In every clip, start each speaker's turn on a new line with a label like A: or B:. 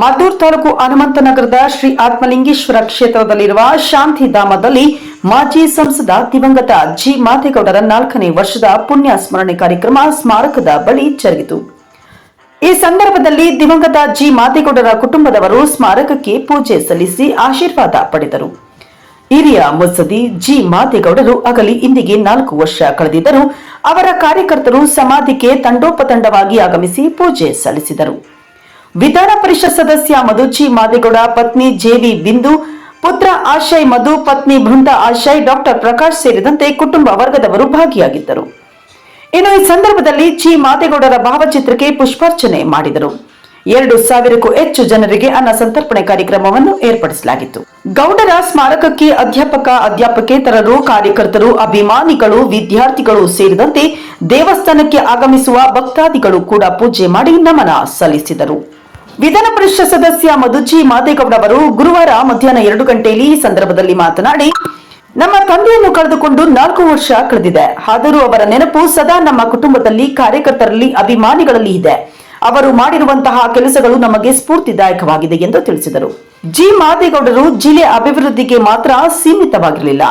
A: ಮದ್ದೂರು ತಾಲೂಕು ಹನುಮಂತನಗರದ ಶ್ರೀ ಆತ್ಮಲಿಂಗೇಶ್ವರ ಕ್ಷೇತ್ರದಲ್ಲಿರುವ ಶಾಂತಿಧಾಮದಲ್ಲಿ ಮಾಜಿ ಸಂಸದ ದಿವಂಗತ ಜಿ ಮಾತೇಗೌಡರ ನಾಲ್ಕನೇ ವರ್ಷದ ಪುಣ್ಯ ಸ್ಮರಣೆ ಕಾರ್ಯಕ್ರಮ ಸ್ಮಾರಕದ ಬಳಿ ಜರುಗಿತು. ಈ ಸಂದರ್ಭದಲ್ಲಿ ದಿವಂಗತ ಜಿ ಮಾತೇಗೌಡರ ಕುಟುಂಬದವರು ಸ್ಮಾರಕಕ್ಕೆ ಪೂಜೆ ಸಲ್ಲಿಸಿ ಆಶೀರ್ವಾದ ಪಡೆದರು. ಹಿರಿಯ ಮುತ್ಸದಿ ಜಿ ಮಾತೇಗೌಡರು ಅಗಲಿ ಇಂದಿಗೆ ನಾಲ್ಕು ವರ್ಷ ಕಳೆದಿದ್ದರು ಅವರ ಕಾರ್ಯಕರ್ತರು ಸಮಾಧಿಗೆ ತಂಡೋಪತಂಡವಾಗಿ ಆಗಮಿಸಿ ಪೂಜೆ ಸಲ್ಲಿಸಿದರು. ವಿಧಾನ ಪರಿಷತ್ ಸದಸ್ಯ ಮಧುಚಿ ಮಾದಿಗೌಡ, ಪತ್ನಿ ಜೆವಿ ಬಿಂದು, ಪುತ್ರ ಆಶಯ್ ಮಧು, ಪತ್ನಿ ಬೃಂದ ಆಶಯ್, ಡಾಕ್ಟರ್ ಪ್ರಕಾಶ್ ಸೇರಿದಂತೆ ಕುಟುಂಬ ವರ್ಗದವರು ಭಾಗಿಯಾಗಿದ್ದರು. ಇನ್ನು ಈ ಸಂದರ್ಭದಲ್ಲಿ ಚಿ ಮಾದೇಗೌಡರ ಭಾವಚಿತ್ರಕ್ಕೆ ಪುಷ್ಪಾರ್ಚನೆ ಮಾಡಿದರು. ಎರಡು ಸಾವಿರಕ್ಕೂ ಹೆಚ್ಚು ಜನರಿಗೆ ಅನ್ನ ಸಂತರ್ಪಣೆ ಕಾರ್ಯಕ್ರಮವನ್ನು ಏರ್ಪಡಿಸಲಾಗಿತ್ತು. ಗೌಡರ ಸ್ಮಾರಕಕ್ಕೆ ಅಧ್ಯಾಪಕ, ಅಧ್ಯಾಪಕೇತರರು, ಕಾರ್ಯಕರ್ತರು, ಅಭಿಮಾನಿಗಳು, ವಿದ್ಯಾರ್ಥಿಗಳು ಸೇರಿದಂತೆ ದೇವಸ್ಥಾನಕ್ಕೆ ಆಗಮಿಸುವ ಭಕ್ತಾದಿಗಳು ಕೂಡ ಪೂಜೆ ಮಾಡಿ ನಮನ ಸಲ್ಲಿಸಿದರು. ವಿಧಾನ ಪರಿಷತ್ ಸದಸ್ಯ ಮಧುಚಿ ಮಾದೇಗೌಡ ಅವರು ಗುರುವಾರ ಮಧ್ಯಾಹ್ನ ಎರಡು ಗಂಟೆಯಲ್ಲಿ ಈ ಸಂದರ್ಭದಲ್ಲಿ ಮಾತನಾಡಿ, ನಮ್ಮ ತಂದೆಯನ್ನು ಕಳೆದುಕೊಂಡು ನಾಲ್ಕು ವರ್ಷ ಕಳೆದಿದೆ. ಆದರೂ ಅವರ ನೆನಪು ಸದಾ ನಮ್ಮ ಕುಟುಂಬದಲ್ಲಿ ಕಾರ್ಯಕರ್ತರಲ್ಲಿ ಅಭಿಮಾನಿಗಳಲ್ಲಿ ಇದೆ. ಅವರು ಮಾಡಿರುವಂತಹ ಕೆಲಸಗಳು ನಮಗೆ ಸ್ಫೂರ್ತಿದಾಯಕವಾಗಿದೆ ಎಂದು ತಿಳಿಸಿದರು. ಜಿ ಮಾದೇಗೌಡರು ಜಿಲ್ಲೆ ಅಭಿವೃದ್ಧಿಗೆ ಮಾತ್ರ ಸೀಮಿತವಾಗಿರಲಿಲ್ಲ.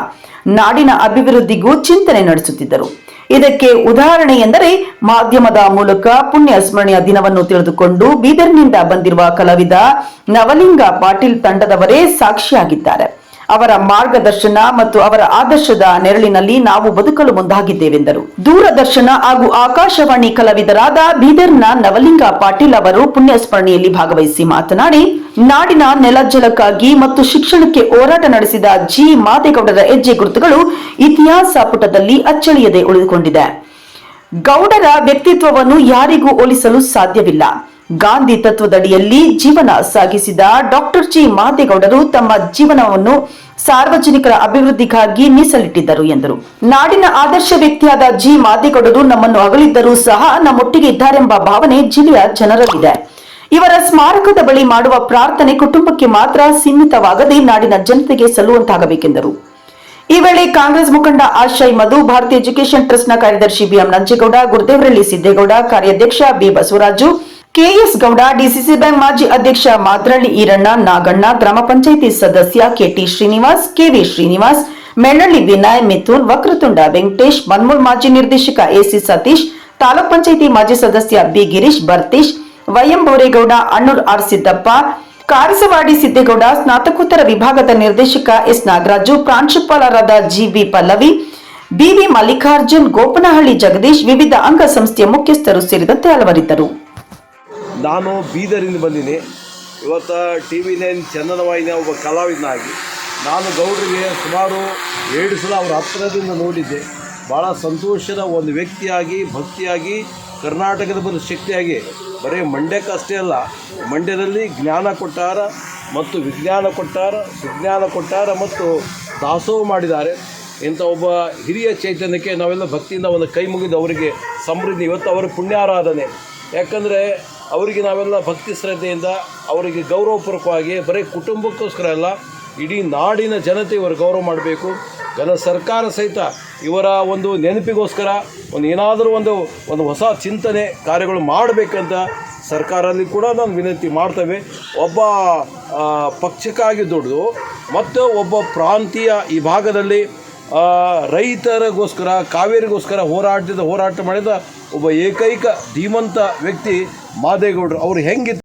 A: ನಾಡಿನ ಅಭಿವೃದ್ಧಿಗೂ ಚಿಂತನೆ ನಡೆಸುತ್ತಿದ್ದರು. ಇದಕ್ಕೆ ಉದಾಹರಣೆ ಎಂದರೆ ಮಾಧ್ಯಮದ ಮೂಲಕ ಪುಣ್ಯ ಸ್ಮರಣೆಯ ದಿನವನ್ನು ತಿಳಿದುಕೊಂಡು ಬೀದರ್ನಿಂದ ಬಂದಿರುವ ಕಲಾವಿದ ನವಲಿಂಗ ಪಾಟೀಲ್ ತಂಡದವರೇ ಸಾಕ್ಷಿಯಾಗಿದ್ದಾರೆ. ಅವರ ಮಾರ್ಗದರ್ಶನ ಮತ್ತು ಅವರ ಆದರ್ಶದ ನೆರಳಿನಲ್ಲಿ ನಾವು ಬದುಕಲು ಮುಂದಾಗಿದ್ದೇವೆಂದರು. ದೂರದರ್ಶನ ಹಾಗೂ ಆಕಾಶವಾಣಿ ಕಲಾವಿದರಾದ ಬೀದರ್ನ ನವಲಿಂಗ ಪಾಟೀಲ್ ಅವರು ಪುಣ್ಯ ಸ್ಮರಣೆಯಲ್ಲಿ ಭಾಗವಹಿಸಿ ಮಾತನಾಡಿ ನಾಡಿನ ನೆಲಜಲಕ್ಕಾಗಿ ಮತ್ತು ಶಿಕ್ಷಣಕ್ಕೆ ಹೋರಾಟ ನಡೆಸಿದ ಜಿ. ಮಾದೇಗೌಡರ ಹೆಜ್ಜೆ ಗುರುತುಗಳು ಇತಿಹಾಸ ಪುಟದಲ್ಲಿ ಅಚ್ಚಳಿಯದೆ ಉಳಿದುಕೊಂಡಿದೆ. ಗೌಡರ ವ್ಯಕ್ತಿತ್ವವನ್ನು ಯಾರಿಗೂ ಹೋಲಿಸಲು ಸಾಧ್ಯವಿಲ್ಲ. ಗಾಂಧಿ ತತ್ವದಡಿಯಲ್ಲಿ ಜೀವನ ಸಾಗಿಸಿದ ಡಾಕ್ಟರ್ ಜಿ. ಮಾದೇಗೌಡರು ತಮ್ಮ ಜೀವನವನ್ನು ಸಾರ್ವಜನಿಕರ ಅಭಿವೃದ್ಧಿಗಾಗಿ ಮೀಸಲಿಟ್ಟಿದ್ದರು ಎಂದರು. ನಾಡಿನ ಆದರ್ಶ ವ್ಯಕ್ತಿಯಾದ ಜಿ. ಮಾದೇಗೌಡರು ನಮ್ಮನ್ನು ಅಗಲಿದ್ದರೂ ಸಹ ನಮ್ಮೊಟ್ಟಿಗೆ ಇದ್ದಾರೆಂಬ ಭಾವನೆ ಜಿಲ್ಲೆಯ ಜನರಲ್ಲಿದೆ. ಇವರ ಸ್ಮಾರಕದ ಬಳಿ ಮಾಡುವ ಪ್ರಾರ್ಥನೆ ಕುಟುಂಬಕ್ಕೆ ಮಾತ್ರ ಸೀಮಿತವಾಗದೆ ನಾಡಿನ ಜನತೆಗೆ ಸಲ್ಲುವಂತಾಗಬೇಕೆಂದರು. ಈ ವೇಳೆ ಕಾಂಗ್ರೆಸ್ ಮುಖಂಡ ಆಶಯ್ ಮಧು, ಭಾರತೀಯ ಎಜುಕೇಷನ್ ಟ್ರಸ್ಟ್ನ ಕಾರ್ಯದರ್ಶಿ ಬಿಎಂ ನಂಜೇಗೌಡ, ಗುರುದೇವರಳ್ಳಿ ಸಿದ್ದೇಗೌಡ, ಕಾರ್ಯಾಧ್ಯಕ್ಷ B Basavaraju, KS Gowda, DCC bank ಮಾಜಿ ಅಧ್ಯಕ್ಷ ಮಾದ್ರಳ್ಳಿ ಈರಣ್ಣ, ನಾಗಣ್ಣ, ಗ್ರಾಮ ಪಂಚಾಯಿತಿ ಸದಸ್ಯ ಕೆಟಿ ಶ್ರೀನಿವಾಸ್, ಕೆವಿ ಶ್ರೀನಿವಾಸ್ ಮೆಳ್ಳಳ್ಳಿ ವಿನಯ್, ಮಿಥುನ್, ವಕ್ರತುಂಡ ವೆಂಕಟೇಶ್ ಮನ್ಮೂಲ್ ಮಾಜಿ ನಿರ್ದೇಶಕ ಎಸಿ ಸತೀಶ್, ತಾಲೂಕ್ ಪಂಚಾಯಿತಿ ಮಾಜಿ ಸದಸ್ಯ B Girish Bharthesh YM Boregowda Annur R Siddappa, Karasavadi Siddegowda, ಸ್ನಾತಕೋತ್ತರ ವಿಭಾಗದ ನಿರ್ದೇಶಕ ಎಸ್ ನಾಗರಾಜು, ಪ್ರಾಂಶುಪಾಲರಾದ ಜಿಬಿ ಪಲ್ಲವಿ ಬಿವಿ ಮಲ್ಲಿಕಾರ್ಜುನ್, ಗೋಪನಹಳ್ಳಿ ಜಗದೀಶ್, ವಿವಿಧ ಅಂಗ ಸಂಸ್ಥೆಯ ಮುಖ್ಯಸ್ಥರು ಸೇರಿದಂತೆ ಹಲವರಿದ್ದರು.
B: ನಾನು ಬೀದರಿಂದ ಬಂದಿನಿ. ಇವತ್ತು ಟಿ ವಿ ನೈನ್ ಚಂದನ ವಾಹಿನಿಯ ಒಬ್ಬ ಕಲಾವಿದನಾಗಿ. ನಾನು ಗೌಡರಿಗೆ ಸುಮಾರು ಎರಡು ಸಲ ಅವರ ಹತ್ತಿರದಿಂದ ನೋಡಿದ್ದೆ. ಭಾಳ ಸಂತೋಷದ ಒಂದು ವ್ಯಕ್ತಿಯಾಗಿ, ಭಕ್ತಿಯಾಗಿ ಕರ್ನಾಟಕದ ಒಂದು ಶಕ್ತಿಯಾಗಿ, ಬರೀ ಮಂಡ್ಯಕ್ಕೆ ಅಷ್ಟೇ ಅಲ್ಲ, ಮಂಡ್ಯದಲ್ಲಿ ಜ್ಞಾನ ಕೊಟ್ಟಾರ ಮತ್ತು ವಿಜ್ಞಾನ ಕೊಟ್ಟಾರ ವಿಜ್ಞಾನ ಕೊಟ್ಟಾರ ಮತ್ತು ದಾಸೋಹ ಮಾಡಿದ್ದಾರೆ. ಇಂಥ ಒಬ್ಬ ಹಿರಿಯ ಚೈತನ್ಯಕ್ಕೆ ನಾವೆಲ್ಲ ಭಕ್ತಿಯಿಂದ ಒಂದು ಕೈ ಮುಗಿದು ಅವರಿಗೆ ಸಮೃದ್ಧಿ, ಇವತ್ತು ಅವರ ಪುಣ್ಯಾರಾಧನೆ. ಯಾಕಂದರೆ ಅವರಿಗೆ ನಾವೆಲ್ಲ ಭಕ್ತಿ ಶ್ರದ್ಧೆಯಿಂದ, ಅವರಿಗೆ ಗೌರವಪೂರ್ವಕವಾಗಿ, ಬರೀ ಕುಟುಂಬಕ್ಕೋಸ್ಕರ ಅಲ್ಲ, ಇಡೀ ನಾಡಿನ ಜನತೆ ಇವರು ಗೌರವ ಮಾಡಬೇಕು. ಘನ ಸರ್ಕಾರ ಸಹಿತ ಇವರ ಒಂದು ನೆನಪಿಗೋಸ್ಕರ ಒಂದು ಏನಾದರೂ ಒಂದು ಒಂದು ಹೊಸ ಚಿಂತನೆ ಕಾರ್ಯಗಳು ಮಾಡಬೇಕಂತ ಸರ್ಕಾರದಲ್ಲಿ ಕೂಡ ನಾನು ವಿನಂತಿ ಮಾಡ್ತೇವೆ. ಒಬ್ಬ ಪಕ್ಷಕ್ಕಾಗಿ ದುಡಿದು ಮತ್ತು ಒಬ್ಬ ಪ್ರಾಂತೀಯ ಈ ಭಾಗದಲ್ಲಿ ರೈತರಿಗೋಸ್ಕರ, ಕಾವೇರಿಗೋಸ್ಕರ ಹೋರಾಟದ, ಹೋರಾಟ ಮಾಡಿದ ಒಬ್ಬ ಏಕೈಕ, ಧೀಮಂತ ವ್ಯಕ್ತಿ ಮಾದೇಗೌಡರು. ಅವರು ಹೆಂಗಿತ್ತು